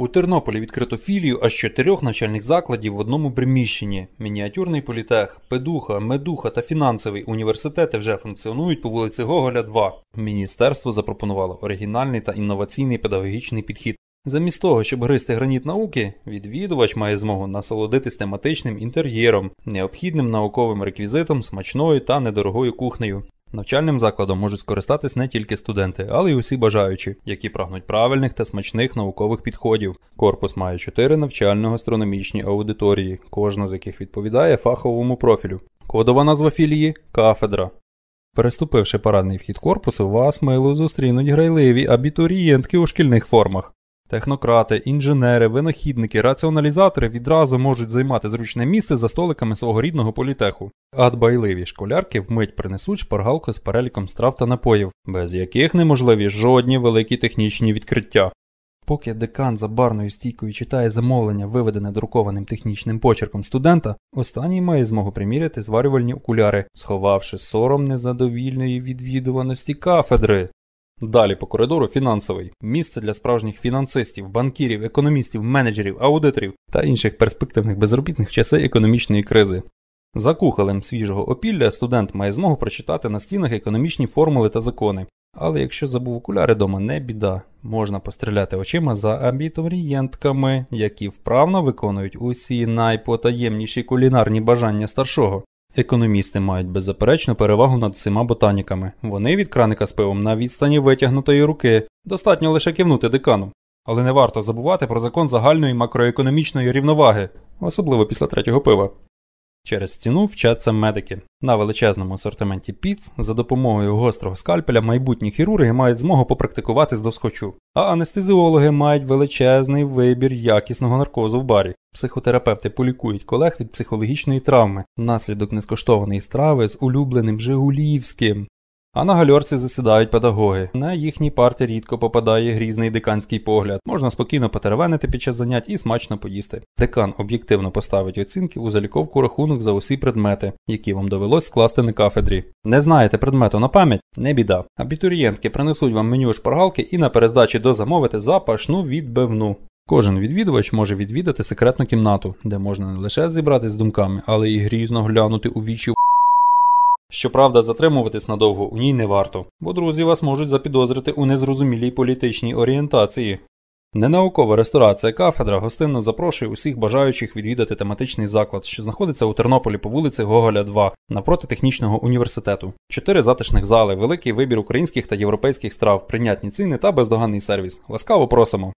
У Тернополі відкрито філію аж чотирьох навчальних закладів в одному приміщенні. Мініатюрний політех, педуха, медуха та фінансовий університети вже функціонують по вулиці Гоголя 2. Міністерство запропонувало оригінальний та інноваційний педагогічний підхід. Замість того, щоб гристи граніт науки, відвідувач має змогу насолодитись тематичним інтер'єром, необхідним науковим реквізитом, смачною та недорогою кухнею. Навчальним закладом можуть скористатись не тільки студенти, але й усі бажаючі, які прагнуть правильних та смачних наукових підходів. Корпус має чотири навчально-гастрономічні аудиторії, кожна з яких відповідає фаховому профілю. Кодова назва філії кафедра. Переступивши парадний вхід корпусу, вас мило зустрінуть грайливі абітурієнтки у шкільних формах. Технократи, інженери, винахідники, раціоналізатори відразу можуть займати зручне місце за столиками свого рідного політеху, а дбайливі школярки вмить принесуть шпаргалку з переліком страв та напоїв, без яких неможливі жодні великі технічні відкриття. Поки декан за барною стійкою читає замовлення, виведене друкованим технічним почерком студента, останній має змогу приміряти зварювальні окуляри, сховавши сором незадовільної відвідуваності кафедри. Далі по коридору фінансовий місце для справжніх фінансистів, банкірів, економістів, менеджерів, аудиторів та інших перспективних безробітних в часи економічної кризи. За кухолем свіжого опілля студент має змогу прочитати на стінах економічні формули та закони. Але якщо забув окуляри дома, не біда, можна постріляти очима за абітурієнтками, які вправно виконують усі найпотаємніші кулінарні бажання старшого. Економісти мають беззаперечну перевагу над всіма ботаніками. Вони від краника з пивом на відстані витягнутої руки, достатньо лише кивнути декану. Але не варто забувати про закон загальної макроекономічної рівноваги, особливо після третього пива. Через стіну вчаться медики. На величезному асортименті піц за допомогою гострого скальпеля майбутні хірурги мають змогу попрактикуватись до схочу, а анестезіологи мають величезний вибір якісного наркозу в барі. Психотерапевти полікують колег від психологічної травми внаслідок нескоштованої страви з улюбленим Жигулівським. А на гальорці засідають педагоги. На їхній парти рідко попадає грізний деканський погляд. Можна спокійно потеревенити під час занять і смачно поїсти. Декан об'єктивно поставить оцінки у заліковку рахунок за усі предмети, які вам довелось скласти на кафедрі. Не знаєте предмету на пам'ять? Не біда. Абітурієнтки принесуть вам меню шпаргалки і на перездачі дозамовити запашну відбивну. Кожен відвідувач може відвідати секретну кімнату, де можна не лише зібратися з думками, але й грізно глянути у вічі Щоправда, затримуватись надовго у ній не варто, бо друзі вас можуть запідозрити у незрозумілій політичній орієнтації. Ненаукова ресторація кафедра гостинно запрошує усіх бажаючих відвідати тематичний заклад, що знаходиться у Тернополі по вулиці Гоголя, 2, навпроти технічного університету. Чотири затишних зали, великий вибір українських та європейських страв, прийнятні ціни та бездоганний сервіс. Ласкаво просимо!